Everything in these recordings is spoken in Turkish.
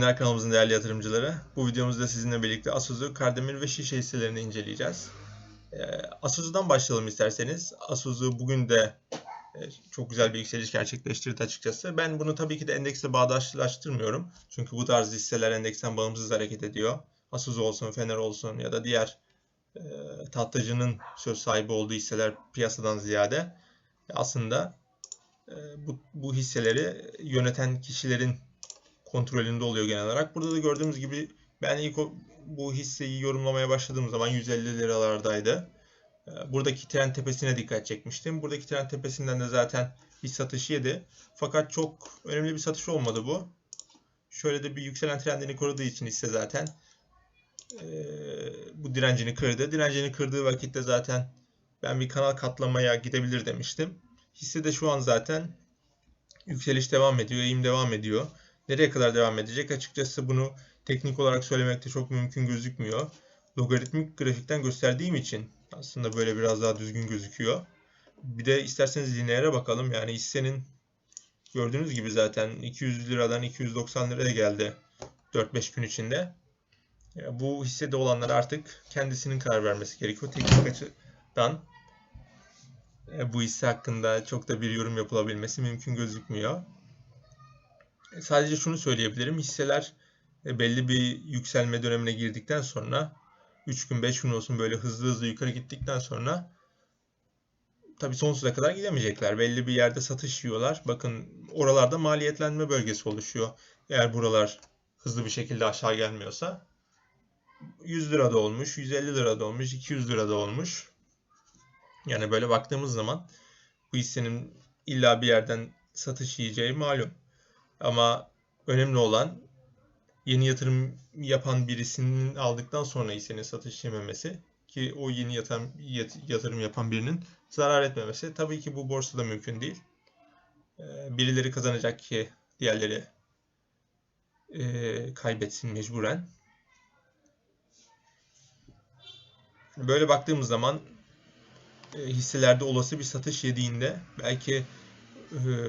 günler kanalımızın değerli yatırımcıları. Bu videomuzda sizinle birlikte Asuzu, Kardemir ve Şişe hisselerini inceleyeceğiz. Ee, Asuzu'dan başlayalım isterseniz. Asuzu bugün de e, çok güzel bir yükseliş gerçekleştirdi açıkçası. Ben bunu tabii ki de endeksle bağdaşlaştırmıyorum. Çünkü bu tarz hisseler endeksten bağımsız hareket ediyor. Asuzu olsun, Fener olsun ya da diğer e, tatlıcının söz sahibi olduğu hisseler piyasadan ziyade aslında e, bu, bu hisseleri yöneten kişilerin kontrolünde oluyor genel olarak. Burada da gördüğümüz gibi ben ilk bu hisseyi yorumlamaya başladığım zaman 150 liralardaydı. Ee, buradaki trend tepesine dikkat çekmiştim. Buradaki trend tepesinden de zaten bir satış yedi. Fakat çok önemli bir satış olmadı bu. Şöyle de bir yükselen trendini koruduğu için hisse zaten e, bu direncini kırdı. Direncini kırdığı vakitte zaten ben bir kanal katlamaya gidebilir demiştim. Hisse de şu an zaten yükseliş devam ediyor, eğim devam ediyor. Nereye kadar devam edecek? Açıkçası bunu teknik olarak söylemekte çok mümkün gözükmüyor. Logaritmik grafikten gösterdiğim için aslında böyle biraz daha düzgün gözüküyor. Bir de isterseniz lineere bakalım. Yani hissenin gördüğünüz gibi zaten 200 liradan 290 liraya geldi 4-5 gün içinde. Bu hissede olanlar artık kendisinin karar vermesi gerekiyor. Teknik açıdan e, bu hisse hakkında çok da bir yorum yapılabilmesi mümkün gözükmüyor. Sadece şunu söyleyebilirim. Hisseler e, belli bir yükselme dönemine girdikten sonra 3 gün 5 gün olsun böyle hızlı hızlı yukarı gittikten sonra tabi sonsuza kadar gidemeyecekler. Belli bir yerde satış yiyorlar. Bakın oralarda maliyetlenme bölgesi oluşuyor. Eğer buralar hızlı bir şekilde aşağı gelmiyorsa 100 lirada olmuş, 150 lirada olmuş, 200 lirada olmuş. Yani böyle baktığımız zaman bu hissenin illa bir yerden satış yiyeceği malum. Ama önemli olan yeni yatırım yapan birisinin aldıktan sonra hissenin satış yememesi ki o yeni yatırım, yatırım yapan birinin zarar etmemesi. Tabii ki bu borsada mümkün değil. Ee, birileri kazanacak ki diğerleri e, kaybetsin mecburen. Böyle baktığımız zaman e, hisselerde olası bir satış yediğinde belki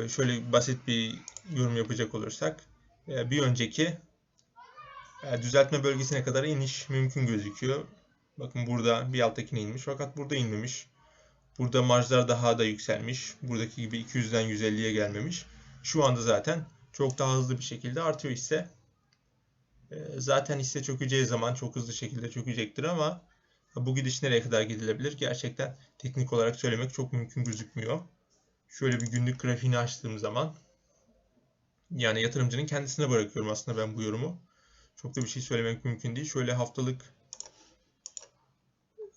şöyle basit bir yorum yapacak olursak e, bir önceki düzeltme bölgesine kadar iniş mümkün gözüküyor. Bakın burada bir alttakine inmiş fakat burada inmemiş. Burada marjlar daha da yükselmiş. Buradaki gibi 200'den 150'ye gelmemiş. Şu anda zaten çok daha hızlı bir şekilde artıyor hisse. Zaten hisse çökeceği zaman çok hızlı şekilde çökecektir ama bu gidiş nereye kadar gidilebilir? Gerçekten teknik olarak söylemek çok mümkün gözükmüyor. Şöyle bir günlük grafiğini açtığım zaman yani yatırımcının kendisine bırakıyorum aslında ben bu yorumu. Çok da bir şey söylemek mümkün değil. Şöyle haftalık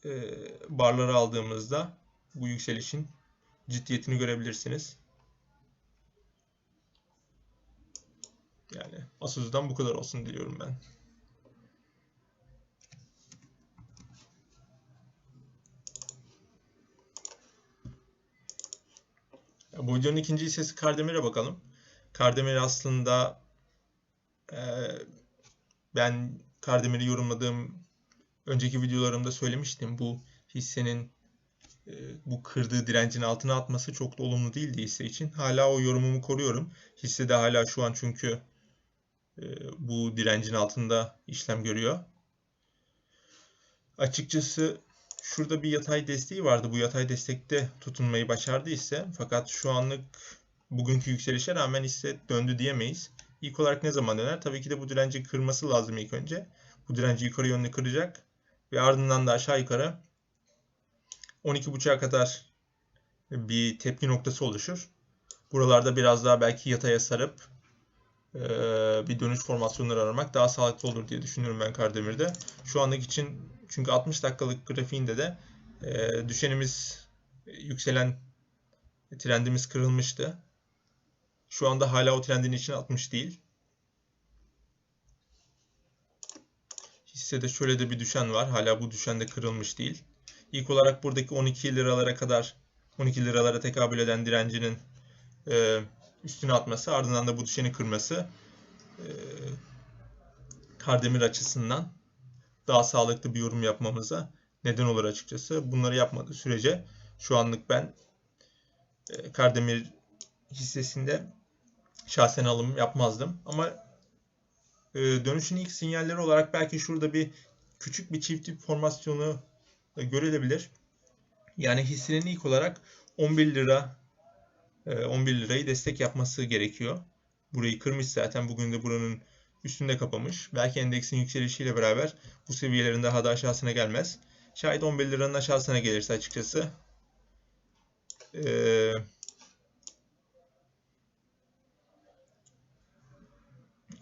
e, barları aldığımızda bu yükselişin ciddiyetini görebilirsiniz. Yani Asus'dan bu kadar olsun diliyorum ben. Bu ikinci hissesi Kardemir'e bakalım. Kardemir aslında e, ben Kardemir'i yorumladığım önceki videolarımda söylemiştim. Bu hissenin e, bu kırdığı direncin altına atması çok da olumlu değildi hisse için. Hala o yorumumu koruyorum. Hisse de hala şu an çünkü e, bu direncin altında işlem görüyor. Açıkçası şurada bir yatay desteği vardı. Bu yatay destekte tutunmayı başardı ise fakat şu anlık bugünkü yükselişe rağmen hisse döndü diyemeyiz. İlk olarak ne zaman döner? Tabii ki de bu direnci kırması lazım ilk önce. Bu direnci yukarı yönlü kıracak ve ardından da aşağı yukarı 12.5'a kadar bir tepki noktası oluşur. Buralarda biraz daha belki yataya sarıp bir dönüş formasyonları aramak daha sağlıklı olur diye düşünüyorum ben Kardemir'de. Şu anlık için çünkü 60 dakikalık grafiğinde de e, düşenimiz yükselen trendimiz kırılmıştı. Şu anda hala o trendin içine atmış değil. Hissede şöyle de bir düşen var. Hala bu düşen de kırılmış değil. İlk olarak buradaki 12 liralara kadar 12 liralara tekabül eden direncinin e, üstüne atması ardından da bu düşeni kırması e, Kardemir açısından daha sağlıklı bir yorum yapmamıza neden olur açıkçası. Bunları yapmadığı sürece şu anlık ben e, Kardemir hissesinde şahsen alım yapmazdım. Ama e, dönüşün ilk sinyalleri olarak belki şurada bir küçük bir çift dip formasyonu e, görülebilir. Yani hissinin ilk olarak 11 lira e, 11 lirayı destek yapması gerekiyor. Burayı kırmış zaten. Bugün de buranın üstünde kapamış. Belki endeksin yükselişiyle beraber bu seviyelerin daha da aşağısına gelmez. Şayet 11 liranın aşağısına gelirse açıkçası ee,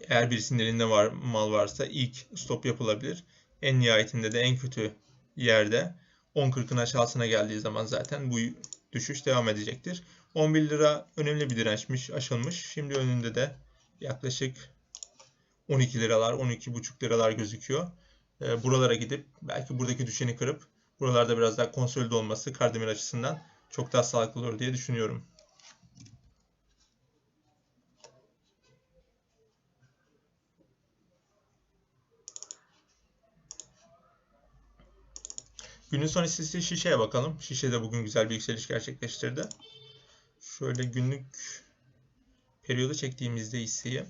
eğer birisinin elinde var, mal varsa ilk stop yapılabilir. En nihayetinde de en kötü yerde 10.40'ın aşağısına geldiği zaman zaten bu düşüş devam edecektir. 11 lira önemli bir dirençmiş, aşılmış. Şimdi önünde de yaklaşık 12 liralar, 12,5 liralar gözüküyor. E, buralara gidip belki buradaki düşeni kırıp buralarda biraz daha konsolide olması Kardemir açısından çok daha sağlıklı olur diye düşünüyorum. Günün son hissesi şişeye bakalım. Şişe de bugün güzel bir yükseliş gerçekleştirdi. Şöyle günlük periyoda çektiğimizde hisseyi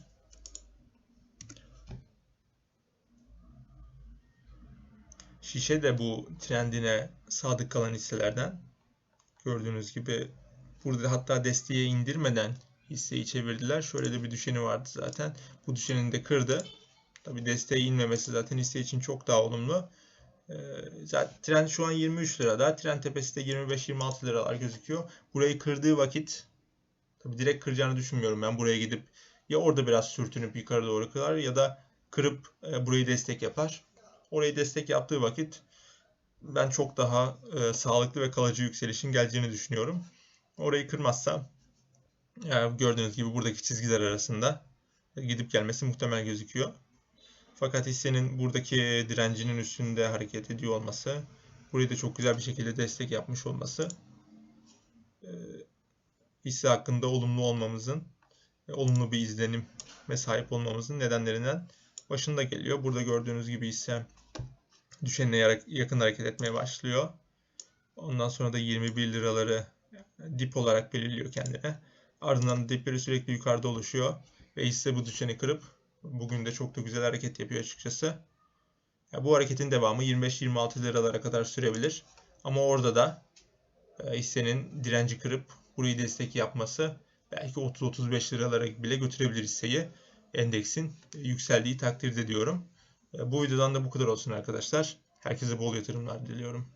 Şişe de bu trendine sadık kalan hisselerden. Gördüğünüz gibi burada hatta desteğe indirmeden hisseyi çevirdiler. Şöyle de bir düşeni vardı zaten. Bu düşeni de kırdı. Tabi desteğe inmemesi zaten hisse için çok daha olumlu. Ee, zaten trend şu an 23 lirada. Trend tepesi de 25-26 liralar gözüküyor. Burayı kırdığı vakit tabi direkt kıracağını düşünmüyorum. Ben buraya gidip ya orada biraz sürtünüp yukarı doğru kırar ya da kırıp e, burayı destek yapar. Orayı destek yaptığı vakit ben çok daha e, sağlıklı ve kalıcı yükselişin geleceğini düşünüyorum. Orayı kırmazsa yani gördüğünüz gibi buradaki çizgiler arasında gidip gelmesi muhtemel gözüküyor. Fakat hissenin buradaki direncinin üstünde hareket ediyor olması, burayı da çok güzel bir şekilde destek yapmış olması e, hisse hakkında olumlu olmamızın, e, olumlu bir izlenim ve sahip olmamızın nedenlerinden başında geliyor. Burada gördüğünüz gibi hisse düşenine yakın hareket etmeye başlıyor. Ondan sonra da 21 liraları dip olarak belirliyor kendine. Ardından dipleri sürekli yukarıda oluşuyor. Ve hisse bu düşeni kırıp bugün de çok da güzel hareket yapıyor açıkçası. Yani bu hareketin devamı 25-26 liralara kadar sürebilir. Ama orada da e, hissenin direnci kırıp burayı destek yapması belki 30-35 liralara bile götürebilir hisseyi. Endeksin yükseldiği takdirde diyorum. Bu videodan da bu kadar olsun arkadaşlar. Herkese bol yatırımlar diliyorum.